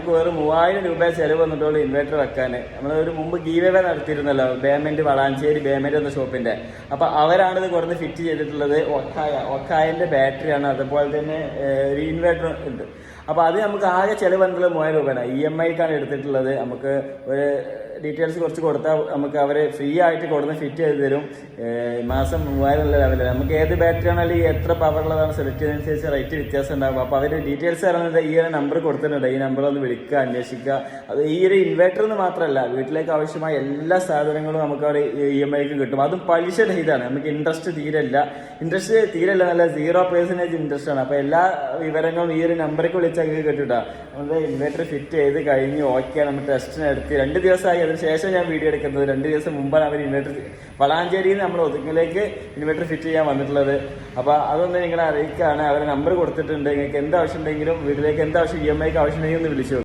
നമുക്ക് വെറും മൂവായിരം രൂപ ചെലവ് വന്നിട്ടുള്ളൂ ഇൻവെർട്ടർ വെക്കാൻ നമ്മൾ ഒരു മുമ്പ് ഗീവേ നടത്തിയിരുന്നല്ലോ ബേമെന്റ് വളാഞ്ചേരി ബേമെന്റ് എന്ന ഷോപ്പിന്റെ അപ്പൊ അവരാണ് ഇത് കൊടുന്ന് ഫിറ്റ് ചെയ്തിട്ടുള്ളത്. ഒക്കായ ഒക്കായന്റെ ബാറ്ററിയാണ് അതുപോലെ തന്നെ ഒരു ഇൻവെർട്ടർ ഉണ്ട്. അപ്പൊ അത് നമുക്ക് ആകെ ചെലവ് വന്നിട്ടുള്ള മൂവായിരം രൂപയാണ് ഇ എം ഐക്കാണ് എടുത്തിട്ടുള്ളത്. നമുക്ക് ഒരു ഡീറ്റെയിൽസ് കുറച്ച് കൊടുത്താൽ നമുക്ക് അവർ ഫ്രീ ആയിട്ട് കൊടുന്ന് ഫിറ്റ് ചെയ്ത് തരും. മാസം മൂവായിരം ഉള്ള ലെവലിൽ നമുക്ക് ഏത് ബാറ്ററി ആണോ അല്ലെങ്കിൽ എത്ര പവറുള്ളതാണ് സെലക്ട് ചെയ്യുന്നതനുസരിച്ച് റേറ്റ് വ്യത്യാസം ഉണ്ടാകും അപ്പോൾ അവർ ഡീറ്റെയിൽസ് തരുന്നത് ഈ ഒരു നമ്പർ കൊടുത്തിട്ടുണ്ട്. ഈ നമ്പർ ഒന്ന് വിളിക്കുക അന്വേഷിക്കുക. അത് ഈ ഒരു ഇൻവേർട്ടർ എന്ന് മാത്രമല്ല വീട്ടിലേക്ക് ആവശ്യമായ എല്ലാ സാധനങ്ങളും നമുക്ക് അവിടെ ഇ എം ഐക്ക് കിട്ടും. അതും പലിശ രഹിതമാണ്. നമുക്ക് ഇൻട്രസ്റ്റ് തീരല്ല ഇൻട്രസ്റ്റ് തീരല്ല നല്ല സീറോ പേഴ്സന്റേജ് ഇൻട്രസ്റ്റ് ആണ്. അപ്പോൾ എല്ലാ വിവരങ്ങളും ഈ ഒരു നമ്പറിലേക്ക് വിളിച്ചാൽ നിങ്ങൾക്ക് നമ്മുടെ ഇൻവേർട്ടർ ഫിറ്റ് ചെയ്ത് കഴിഞ്ഞ് ഓക്കെ നമ്മൾ ടെസ്റ്റിന് എടുത്ത് രണ്ട് ദിവസമായി. അതിന് ശേഷം ഞാൻ വീഡിയോ എടുക്കുന്നത്. രണ്ട് ദിവസം മുമ്പാണ് അവർ ഇൻവേർട്ടർ വളാഞ്ചേരിയിൽ നിന്ന് നമ്മൾ ഒതുങ്ങിലേക്ക് ഇൻവേർട്ടർ ഫിറ്റ് ചെയ്യാൻ വന്നിട്ടുള്ളത്. അപ്പോൾ അതൊന്ന് നിങ്ങളെ അറിയിക്കുകയാണ് അവരെ നമ്പർ കൊടുത്തിട്ടുണ്ട്. നിങ്ങൾക്ക് എന്താവശ്യം ഉണ്ടെങ്കിലും വീട്ടിലേക്ക് എന്താവശ്യം ഇ എം ഐക്ക് ആവശ്യം ഉണ്ടെങ്കിൽ ഒന്ന് വിളിച്ചു.